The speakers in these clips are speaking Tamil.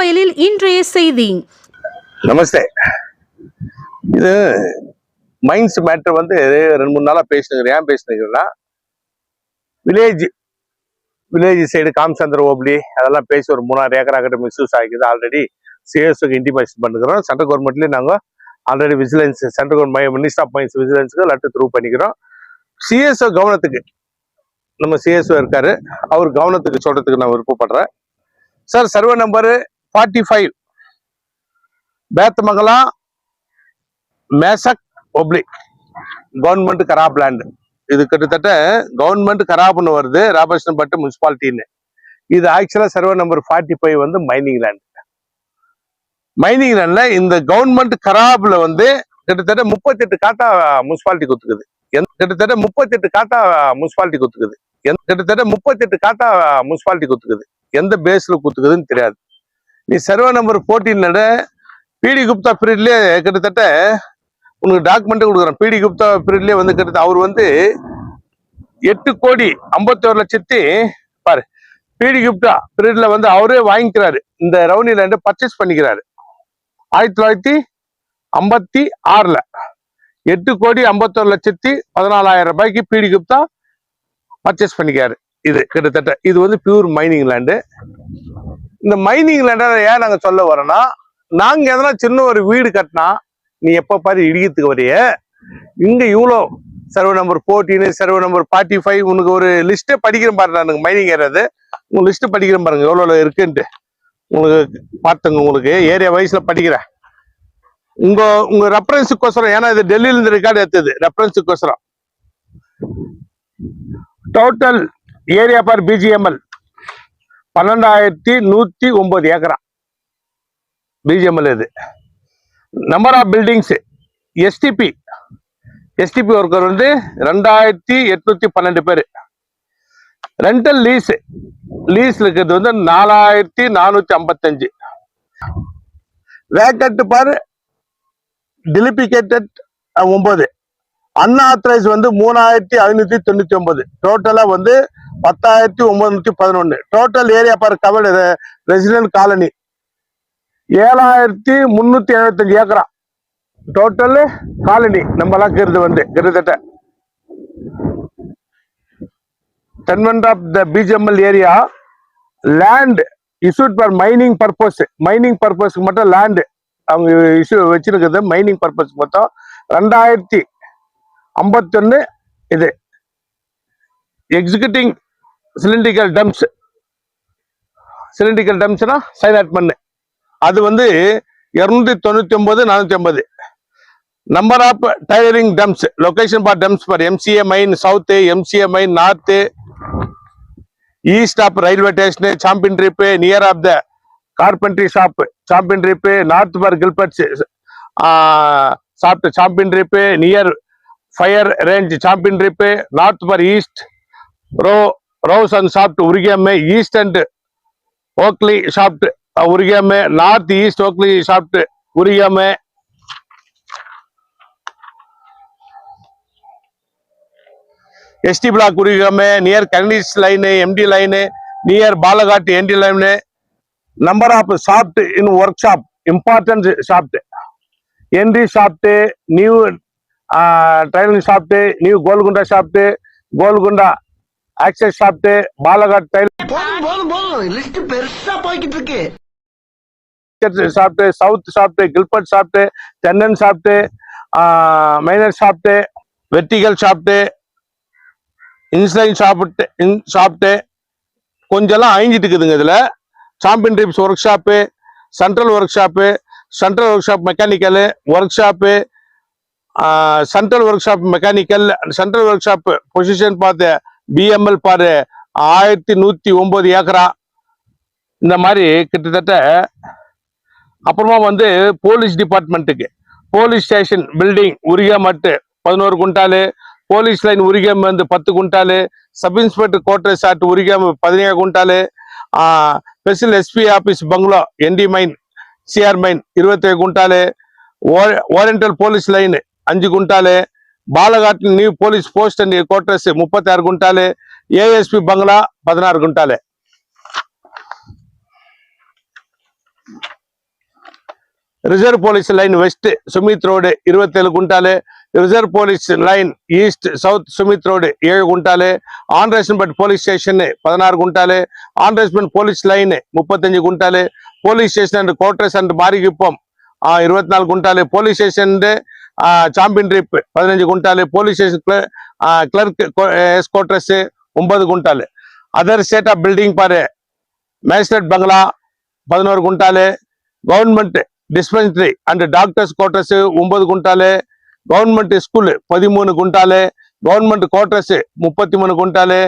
வயலில் இன்றைய செய்தி. நமஸ்தே. இது மைண்ட்ஸ் மேட்டர் வந்து ரெண்டு மூணு நாளாக பேசினுக்கிறேன் ஏன் பேசினுக்கிறேன்னா வில்லேஜ் வில்லேஜ் சைடு காமச்சந்திர ஓப்ளி அதெல்லாம் பேசி ஒரு மூணாறு ஏக்கரா கிட்ட மிஸ்யூஸ் ஆகிக்குது. ஆல்ரெடி சிஎஸ்க்கு இன்டிமேஷன் பண்ணுகிறோம் சென்ட்ரல் கவர்மெண்ட்லேயும் நாங்கள் already vigilance central government minister of mines விஜிலன்ஸுக்கு letter through பண்ணிக்கிறோம். சிஎஸ்ஓ கவனத்துக்கு நம்ம சிஎஸ்ஓ இருக்காரு. அவர் கவனத்துக்கு சொல்றதுக்கு நான் விருப்பப்படுறேன். Sir survey number forty five பேத்தமங்கலா மேசக் ஒப்ளிக். கவர்மெண்ட் கராப் லேண்டு. இது கிட்டத்தட்ட கவர்மெண்ட் கராப்னு வருது ராமகிருஷ்ணப்பட்டு முனிசிபாலிட்டின்னு. இது ஆக்சுவலா சர்வே நம்பர் ஃபார்ட்டி ஃபைவ் வந்து மைனிங் லேண்டு மைனிங் லேண்ட்ல இந்த கவர்மெண்ட் கராப்ல வந்து கிட்டத்தட்ட முப்பத்தெட்டு காத்தா முனிசிபாலிட்டி கொடுத்துக்குது எந்த- கிட்டத்தட்ட முப்பத்தெட்டு காத்தா முனிசிபாலிட்டி கொடுத்துக்குது எந்த- கிட்டத்தட்ட முப்பத்தெட்டு காத்தா முனிசிபாலிட்டி கொடுத்துக்குது எந்த பேஸ்ல கொடுத்துக்குதுன்னு தெரியாது. நீ சர்வே நம்பர் ஃபோர்டீன்ல பிடி குப்தா பீரியட்லேயே கிட்டத்தட்ட உனக்கு டாக்குமெண்ட் கொடுக்குறேன். பிடி குப்தா பீரியட்லேயே வந்து கிட்டத்தட்ட அவர் வந்து எட்டு கோடி ஐம்பத்தோரு லட்சத்தி பாரு பிடி குப்தா பீரியட்ல வந்து அவரே வாங்கிக்கிறாரு. இந்த ரவுனி லேண்டு பர்ச்சேஸ் பண்ணிக்கிறாரு. ஆயிரத்தி தொள்ளாயிரத்தி ஐம்பத்தி ஆறுல எட்டு கோடி ஐம்பத்தோரு லட்சத்தி பதினாலாயிரம் ரூபாய்க்கு பிடி குப்தா பர்ச்சேஸ் பண்ணிக்கிறாரு. இது கிட்டத்தட்ட இது வந்து பியூர் மைனிங் லேண்டு இந்த மைனிங் ஏன் நாங்க சொல்ல வரோம்னா நாங்க எதனா சின்ன ஒரு வீடு கட்டினா நீ எப்ப பாரு இடிக்கிறதுக்கு வரைய. இங்க இவ்வளோ survey number fourteen survey number forty five உனக்கு ஒரு லிஸ்ட்டே படிக்கிறேன் பாரு நான் மைனிங் ஏறது உங்க லிஸ்ட் படிக்கிறேன் பாருங்க எவ்வளோ இருக்குன்ட்டு. உங்களுக்கு பார்த்துங்க உங்களுக்கு ஏரியா வயசில் படிக்கிறேன். உங்க உங்க ரெஃபரன்ஸுக்கோசரம் ஏன்னா இது டெல்லியில இருந்து ரெக்கார்டு எடுத்தது ரெஃபரன்ஸுக்கோசரம் டோட்டல் ஏரியா பார் பிஜிஎம்எல் பன்னெண்டாயிரத்தி நூத்தி ஒன்பது ஏக்கரா. பிஜிஎம்எல் இது. Number of buildings STP STP worker வந்து ரெண்டாயிரத்தி எட்நூத்தி பன்னெண்டு பேர். ரெண்டல் லீஸ் லீஸ் இருக்கிறது வந்து நாலாயிரத்தி நானூத்தி ஐம்பத்தஞ்சு. வேக்கட் பாரு டிலிபிகேட்டட் ஒன்பது. அன்ஆத்தரைஸ் வந்து மூணாயிரத்தி ஐநூத்தி தொண்ணூத்தி ஒன்பது. டோட்டலா வந்து பத்தாயிரத்தி ஒன்பதுநூத்தி பதினொன்னு. Total area for cover resident colony ஏழாயிரத்தி முன்னூத்தி எழுபத்தஞ்சு ஏக்கரா. டோட்டல் காலனி நம்மலாம் இருக்கிறது வந்து கிட்டத்தட்ட tenement of the BGML area land issued for mining purpose mining பர்பஸ்க்கு மட்டும் லேண்ட் அவங்க இஷ்யூ வச்சிருக்கிறது மைனிங் பர்பஸ் மொத்தம் ரெண்டாயிரத்தி ஐம்பத்தொன்னு இது. எக்ஸிக்யூட்டிங் சிலிண்டிக்கல் டம்ப்ஸ் சிலிண்டிக்கல் டம்ப்ஸ்னா சைனாட் மண் அது வந்து இரநூத்தி தொண்ணூத்தி ஒன்பது நானூற்றி ஐம்பது. Number of tailoring dumps location for dumps for MCA mine south MCA mine north east of railway station champion trip near of the carpentry shop champion trip north bar Gilberts shop champion trip near fire range championship north per east row rose and shaft உருகியம்மே east and Oakley shaft உருகியம்மே நார்த் ஈஸ்ட் ஓக்லி ஷாப்ட் உருகியம்மே ST block உருகியம்மே near Cornish line MT line near Balaghat NT line number of shaft in work shop important shaft ND shaft new training shaft new Golconda shaft Golconda access shaft Balaghat tail சாப்பிட்டு சவுத் சாப்பிட்டு கில்பர்ட் சாப்பிட்டு தென்னன் சாப்பிட்டு மைனர் சாப்பிட்டு வெர்டிகல் சாப்பிட்டு இன்ஸ்லைன் சாப்பிட்டு இன் சாப்பிட்டு கொஞ்சம்லாம் அழிஞ்சிட்டு இருக்குதுங்க இதுல. Champion trips work shop central work shop central work shop mechanical work shop central work shop mechanical central work shop position பார்த்து பிஎம்எல் பாரு ஆயிரத்தி நூற்றி ஒம்பது ஏக்கரா. இந்த மாதிரி கிட்டத்தட்ட அப்புறமா வந்து போலீஸ் டிபார்ட்மெண்ட்டுக்கு போலீஸ் ஸ்டேஷன் பில்டிங் உரிகமட்டு பதினோரு குண்டாலு. போலீஸ் லைன் உரிகம் வந்து பத்து குண்டாலு. சப் இன்ஸ்பெக்டர் கோட்டர் சாட் உரிகம் பதினேழு குண்டாலு. Special SP office bungalow ND mine CR mine இருபத்தேழு குண்டாலு. ஓரியன்டல் போலீஸ் லைன் அஞ்சு குண்டாலு Balaghat new police post and quarters முப்பத்தாறு குண்டாலு ஏஎஸ்பி பங்களா பதினாறு குண்டாலு. Reserve police line west Smith road இருபத்தேழு குண்டாலு reserve police line east south Smith road ஏழு குண்டாலு ஆன்ரேஷன்பட் போலீஸ் ஸ்டேஷன் பதினாறு குண்டாலு ஆன்ரேஸ்மெண்ட் போலீஸ் லைன் முப்பத்தஞ்சு குண்டாலு police station and quarters and Marikuppam இருபத்தி நாலு குண்டாலு போலீஸ் ஸ்டேஷன் சாம்பியன் ட்ரிப் பதினஞ்சு குண்டாலு போலீஸ் ஸ்டேஷன் கிளர்க் எஸ்கோட்ரஸ் ஒன்பது குண்டாலு. அதர் ஸ்டேட் ஆஃப் பில்டிங் பாரு. மேஜிஸ்ட்ரேட் பங்களா பதினோரு குண்டாலு. Government dispensary and doctors quarters ஒன்பது குண்டாலு. கவர்மெண்ட் ஸ்கூல் பதிமூணு குண்டாலு. கவர்மெண்ட் குவார்டர்ஸ் முப்பத்தி மூணு குண்டாலு.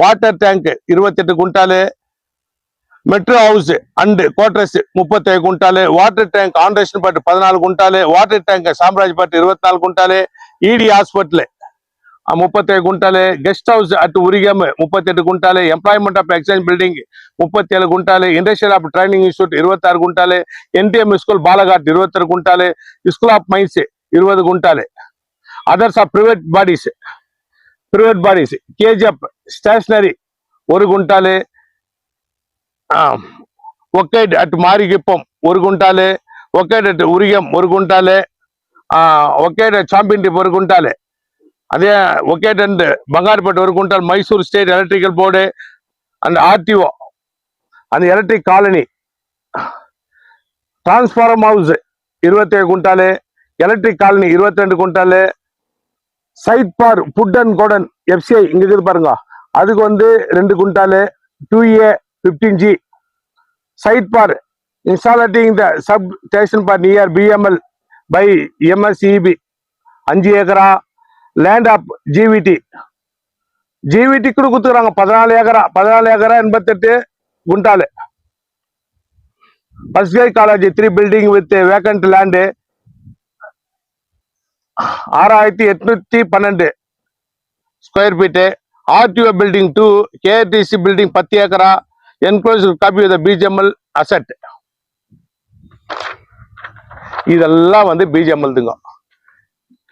வாட்டர் டேங்க் இருபத்தெட்டு குண்டாலு. மெட்ரோ ஹவுஸ் அண்ட் குவார்டர்ஸ் முப்பத்தேழு குண்டாலு வாட்டர் டேங்க் ஆன்ரேஷன் பட் பதினாலு குண்டாலு வாட்டர் டேங்க் சாம்ராஜ் பட் இருபத்தி நாலு குண்டாலு இடி முப்பத்தி ஏழு குண்டாலு கெஸ்ட் ஹவுஸ் அட் உரிகம் முப்பத்தி எட்டு குண்டாலு எம்ப்ளாய்மெண்ட் ஆஃப் எக்ஸ்சேஞ்ச் பில்டிங் முப்பத்தி ஏழு குண்டாலு இண்டஸ்ட்ரியல் ஆஃப் ட்ரைனிங் இன்ஸ்டியூட் இருபத்தாறு குண்டாலு என்டிஎம் ஸ்கூல் பாலகாட் இருபத்தாறு குண்டாலு ஸ்கூல் ஆஃப் மைன்ஸ் இருபது குண்டாலு. Others of private bodies private bodies KGF stationery ஒரு குண்டாலு ஒக்கைட் அட் மாரிகுப்பம் ஒரு குண்டாலு ஒக்கைட் அட் உரியம் ஒரு குண்டாலு ஒக்கைட் சாம்பியன் சாம்பியன்டிப் ஒரு குண்டாலு. அதே ஒக்கேட் அண்ட் பங்காருப்பேட் ஒரு குண்டால் Mysore state electrical board and RTO அந்த எலக்ட்ரிக் காலனி. டிரான்ஸ்ஃபார்ம் ஹவுஸ் இருபத்தேழு குண்டாலு எலக்ட்ரிக் காலனி இருபத்தி ரெண்டு குண்டாலு. Site for food and godown FCI இங்கே இருக்குது பாருங்க. அதுக்கு வந்து ரெண்டு குண்டாலு two A fifteen G site for installating the sub station for near BML by MSEB அஞ்சு ஏக்கரா. லேண்ட் ஆஃப் ஜிவிடி ஜிவிடி கூட குத்துக்கிறாங்க பதினாலு ஏக்கரா. பதினாலு ஏக்கரா எண்பத்தெட்டு குண்டாலு. பஸ்கை college three building with vacant land ஆறாயிரத்தி எட்நூத்தி பன்னெண்டு square feet RTO building two KDC building பத்து ஏக்கரா. Enclose copy with BGML asset இதெல்லாம் வந்து பிஜிஎம்எல்துங்க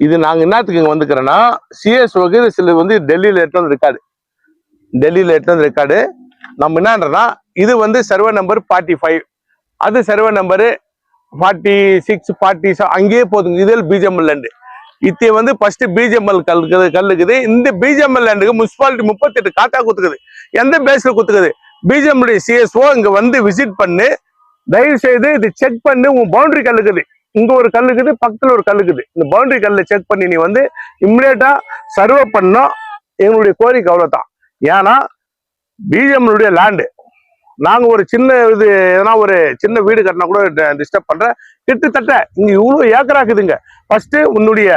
இது நாங்கள் என்னத்துக்கு இங்கே வந்துக்கிறோன்னா சிஎஸ் வகை சில வந்து டெல்லியில் எடுத்து வந்து ரெக்கார்டு டெல்லியில் எடுத்து வந்து ரெக்கார்டு நம்ம என்னன்றனா இது வந்து சர்வே நம்பர் ஃபார்ட்டி ஃபைவ் அது survey number forty six forty அங்கேயே போதுங்க. இதில் பிஜிஎம்எல் லேண்டு இத்தே வந்து ஃபர்ஸ்ட் பிஜிஎம்எல் கல்லுக்குது கல்லுக்குது. இந்த பிஜிஎம்எல் லேண்டுக்கு முனிசிபாலிட்டி முப்பத்தெட்டு காத்தா குத்துக்குது. எந்த பேஸ்ல குத்துக்குது? பிஜிஎம்டி சிஎஸ்ஓ இங்க வந்து விசிட் பண்ணு. தயவு செய்து இது செக் பண்ணு. உன் பவுண்டரி கல்லுக்குது. இங்க ஒரு கல்லுக்குது பக்கத்துல ஒரு கல்லுக்குது. இந்த பவுண்டரி கல்ல செக் பண்ணி நீ வந்து இம்மிடியட்டா சர்வே பண்ணோம் எங்களுடைய கோரிக்கை அவ்வளவுதான். ஏன்னா பிஜிஎம்னுடைய லேண்டு நாங்க ஒரு சின்ன இது எதனா ஒரு சின்ன வீடு கட்டினா கூட டிஸ்டர்ப் பண்ற கிட்டத்தட்ட இங்க இவ்வளவு ஏக்கரா இருக்குதுங்க ஃபர்ஸ்ட் உன்னுடைய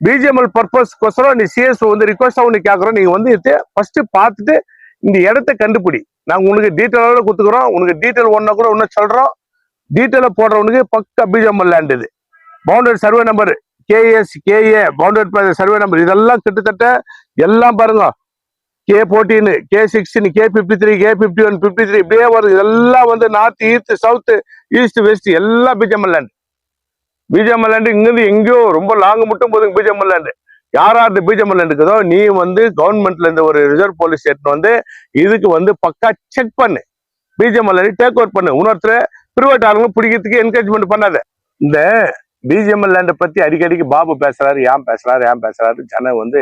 பிஜிஎம்எல் பர்பஸ் நீ சிஎஸ்ஓ வந்து ரிக்வஸ்டா ஒன்று கேட்குறோம் நீங்க வந்து இது ஃபர்ஸ்ட் பார்த்துட்டு இந்த இடத்த கண்டுபிடி. நாங்கள் உனக்கு டீட்டெயிலோட கொடுத்துக்கிறோம். உனக்கு டீட்டெயில் ஒன்றா கூட ஒன்று சொல்கிறோம் டீட்டெயிலை போடுறவனுக்கு பக்கா பிஜிஎம்எல் லேண்ட் இது. Boundary survey number KS KA boundary survey number இதெல்லாம் கிட்டத்தட்ட எல்லாம் பாருங்க. K fourteen K sixteen K fifty three K fifty one fifty three இப்படியே வருது. இதெல்லாம் வந்து north east south east west எல்லாம் பிஜிஎம்எல் லேண்ட் பிஜிஎம்எல் லேண்டு இங்கேருந்து எங்கேயோ ரொம்ப லாங் மட்டும் போதுங்க பிஜிஎம்எல் லேண்டு யாராவது பிஜிஎம்எல் லேண்ட் இருக்குதோ நீ வந்து கவர்மெண்ட்ல இருந்து ஒரு ரிசர்வ் போலீஸ் ஸ்டேட் வந்து இதுக்கு வந்து பக்கா செக் பண்ணு. பிஜிஎம்எல் டேக் ஓவர் பண்ணு. இன்னொருத்தர் பிரிவேட் ஆளுங்களும் பிடிக்கிறதுக்கு என்கரேஜ்மெண்ட் பண்ணாத. இந்த பிஜிஎம்எல் லேண்டை பத்தி அடிக்கடிக்கு பாபு பேசுறாரு ஏன் பேசுறாரு ஏன் பேசுறாரு ஜனம் வந்து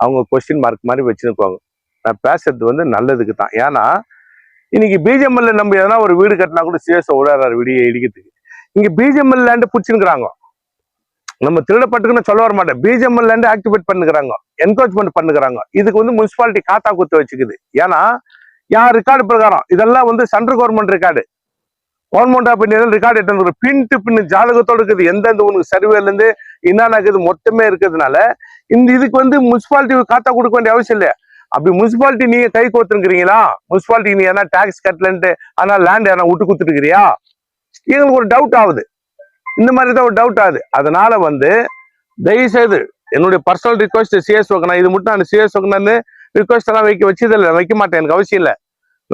அவங்க கொஸ்டின் மார்க் மாதிரி வச்சுருக்குவாங்க நான் பேசுறது வந்து நல்லதுக்கு தான். ஏன்னா இன்னைக்கு பிஜிஎம்எல்ல நம்ம எதனா ஒரு வீடு கட்டினா கூட சிஎஸ்ஓ விடாதாரு விடிய இடிக்கிறதுக்கு. இங்க பிஜிஎம்எல் லேண்டு பிடிச்சிருக்கிறாங்க. நம்ம திருடப்பட்டுக்குன்னு சொல்ல வர மாட்டேன். பிஜிஎம்எல் இருந்து ஆக்டிவேட் பண்ணுகிறாங்க. என்கரேஜ்மெண்ட் பண்ணுகிறாங்க. இதுக்கு வந்து முனிசிபாலிட்டி காத்தா குத்து வச்சுக்குது. ஏன்னா யார் ரெக்கார்டு பிரகாரம்? இதெல்லாம் வந்து central government record government of India record எடுத்து பின் டு பின் ஜாதகத்தோட இருக்குது. எந்தெந்த உனக்கு சர்வேல இருந்து என்னென்ன இருக்குது மொத்தமே இருக்கிறதுனால இந்த இதுக்கு வந்து முனிசிபாலிட்டி காத்தா கொடுக்க வேண்டிய அவசியம் இல்லை அப்படி முனிசிபாலிட்டி நீங்க கை கோத்துருக்கிறீங்களா முனிசிபாலிட்டி நீ ஏன்னா டாக்ஸ் கட்டலன்ட்டு ஆனா லேண்ட் ஏன்னா விட்டு கொடுத்துருக்கிறியா எங்களுக்கு ஒரு டவுட் ஆகுது. இந்த மாதிரி தான் ஒரு டவுட் ஆகுது அதனால வந்து தயவு செய்து என்னுடைய பர்சனல் ரிக்வஸ்ட் சிஎஸ் நான் இது மட்டும் நான் சிஎஸ் நான் ரிக்வஸ்ட் எல்லாம் வைக்க வச்சதில்லை வைக்க மாட்டேன் எனக்கு அவசியம் இல்லை.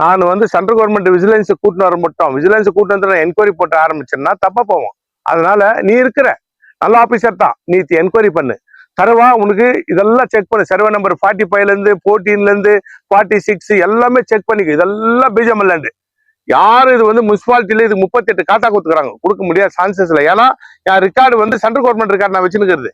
நான் வந்து சென்ட்ரல் கவர்மெண்ட் விஜிலன்ஸ் கூட்டின்னு வர மட்டும் விஜிலன்ஸ் கூட்டு வந்து என்கொயரி போட்டு ஆரம்பிச்சேன்னா தப்பா போவோம். அதனால நீ இருக்கிற நல்ல ஆபீசர் தான் நீ என்கொயரி பண்ணு. தரவா உனக்கு இதெல்லாம் செக் பண்ணு. சர்வே நம்பர் ஃபார்ட்டி ஃபைவ்லேருந்து ஃபோர்டீன்லேருந்து ஃபார்ட்டி சிக்ஸ் எல்லாமே செக் பண்ணிக்க. இதெல்லாம் பிஜிஎம்எல் யாரு இது வந்து முனிசிபாலிட்டியில இது முப்பத்தி எட்டு காட்டா கொடுத்துக்கிறாங்க? கொடுக்க முடியாத சான்சஸ் இல்லை ஏன்னா என் ரெக்கார்டு வந்து சென்ட்ரல் கவர்மெண்ட் ரெக்கார்டு நான் வச்சுருக்கிறது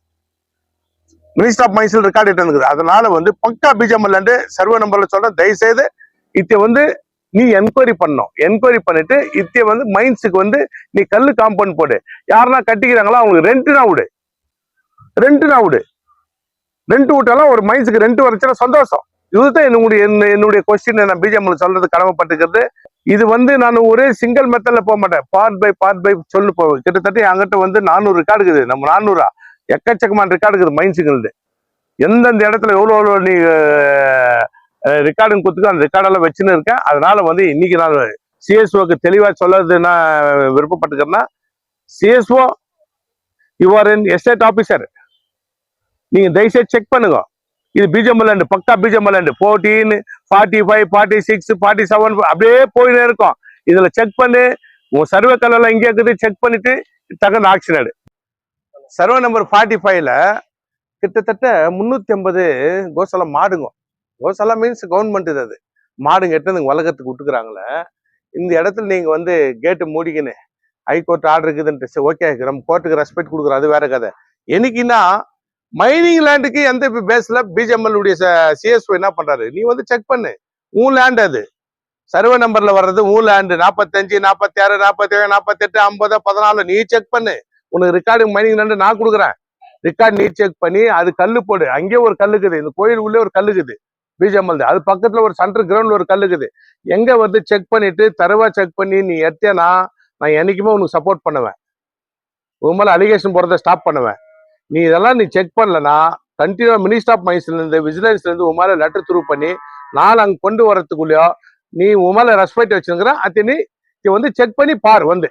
மினிஸ்டர் ஆஃப் மைன்ஸில் ரெக்கார்டு இருக்குது அதனால வந்து பக்கா பிஜிஎம்எல் சர்வே நம்பர்ல சொல்றேன். தயவுசெய்து இதை வந்து நீ என்கொயரி பண்ணும் என்கொயரி பண்ணிட்டு இத்திய வந்து மைன்ஸுக்கு வந்து நீ கல்லு காம்பவுண்ட் போடு. யாருன்னா கட்டிக்கிறாங்களோ அவங்களுக்கு ரெண்ட்னா விடு. ரெண்ட்னா விடு. ரெண்ட் விட்டாலும் ஒரு மைன்ஸுக்கு ரெண்ட் வரைச்சுன்னா சந்தோஷம். இதுதான் என்னுடைய என்ன- என்னுடைய கொஸ்டின் நான் பிஜேபி சொல்றது கடமைப்பட்டுக்கிறது. இது வந்து நான் ஒரே சிங்கிள் மெத்தட்ல போக மாட்டேன். பார்ட் பை பார்ட் பை சொல்லு போவேன் கிட்டத்தட்ட என்கிட்ட வந்து நானூறு ரெக்கார்டு இருக்குது. நம்ம நானூறா? எக்கச்சக்கமான ரெக்கார்டு இருக்குது மைண்ட் மைன்ஸுங்களுக்கு எந்தெந்த இடத்துல எவ்வளோ எவ்வளோ நீ ரெக்கார்டுங்க கொடுத்துக்கோ அந்த ரெக்கார்டெல்லாம் வச்சுன்னு இருக்கேன். அதனால வந்து இன்னைக்கு நான் சிஎஸ்ஓக்கு தெளிவாக சொல்லறது நான் விருப்பப்பட்டுக்கிறேன்னா CSO you're an estate officer நீங்கள் தயவுசெய்து செக் பண்ணுங்க. இது பிஜிஎம் லேண்டு பக்கா BGM land fourteen forty five forty six forty seven அப்படியே போயிட்டே இருக்கும். இதுல செக் பண்ணி. உன் சர்வே கலர்லாம் இங்கே இருக்குது செக் பண்ணிட்டு தகுந்த ஆக்ஷன் எடு. சர்வே நம்பர் ஃபார்ட்டி ஃபைவ்ல கிட்டத்தட்ட முந்நூற்றி ஐம்பது கோசாலா மாடுங்க. கோசாலா மீன்ஸ் கவர்மெண்ட் இது அது. மாடுங்க எட்டு வந்து வளர்க்கறதுக்கு விட்டுக்கிறாங்களே. இந்த இடத்துல நீங்கள் வந்து கேட்டு மூடிக்கின்னு ஹைகோர்ட் ஆர்டர் இருக்குதுன்ட்டு ஓகே நம்ம கோர்ட்டுக்கு ரெஸ்பெக்ட் கொடுக்குறோம் அது வேற கதை. என்னைக்குன்னா மைனிங் லேண்டுக்கு எந்த பேஸ்ல பிஜிஎம்எல் உடைய சிஎஸ்ஓ என்ன பண்றாரு? நீ வந்து செக் பண்ணு. உன் லேண்ட் அது. சர்வே நம்பர்ல வர்றது உன் லேண்டு நாற்பத்தஞ்சு நாற்பத்தி ஆறு நாற்பத்தி ஏழு நாற்பத்தெட்டு ஐம்பது பதினாலு. நீ செக் பண்ணு. உனக்கு ரெக்கார்டு மைனிங் லேண்டு நான் கொடுக்குறேன். ரெக்கார்டு நீ செக் பண்ணி அது கல்லு போடு. அங்கேயே ஒரு கல்லு இருக்குது. இந்த கோயில் உள்ளே ஒரு கல்லு இருக்குது. பிஜிஎம்எல் அது பக்கத்துல ஒரு சென்டர் கிரவுண்ட்ல ஒரு கல்லு இருக்குது. எங்க வந்து செக் பண்ணிட்டு தரவா செக் பண்ணி நீ எத்தேனா நான் என்னைக்குமே உனக்கு சப்போர்ட் பண்ணுவேன். உன் மேல அலிகேஷன் போறதை ஸ்டாப் பண்ணுவேன். நீ இதெல்லாம் நீ செக் பண்ணலனா கண்டினியூ மினிஸ்டர் ஆஃப் மைன்ஸ்ல இருந்து விஜிலன்ஸ்ல இருந்து உன் மேல லெட்டர் த்ரூ பண்ணி நான் அங்க கொண்டு வரதுக்குள்ளயோ நீ உன் மேல ரெஸ்பெக்ட் வச்சிருக்கிற அத்தி நீ வந்து செக் பண்ணி பார் வந்து.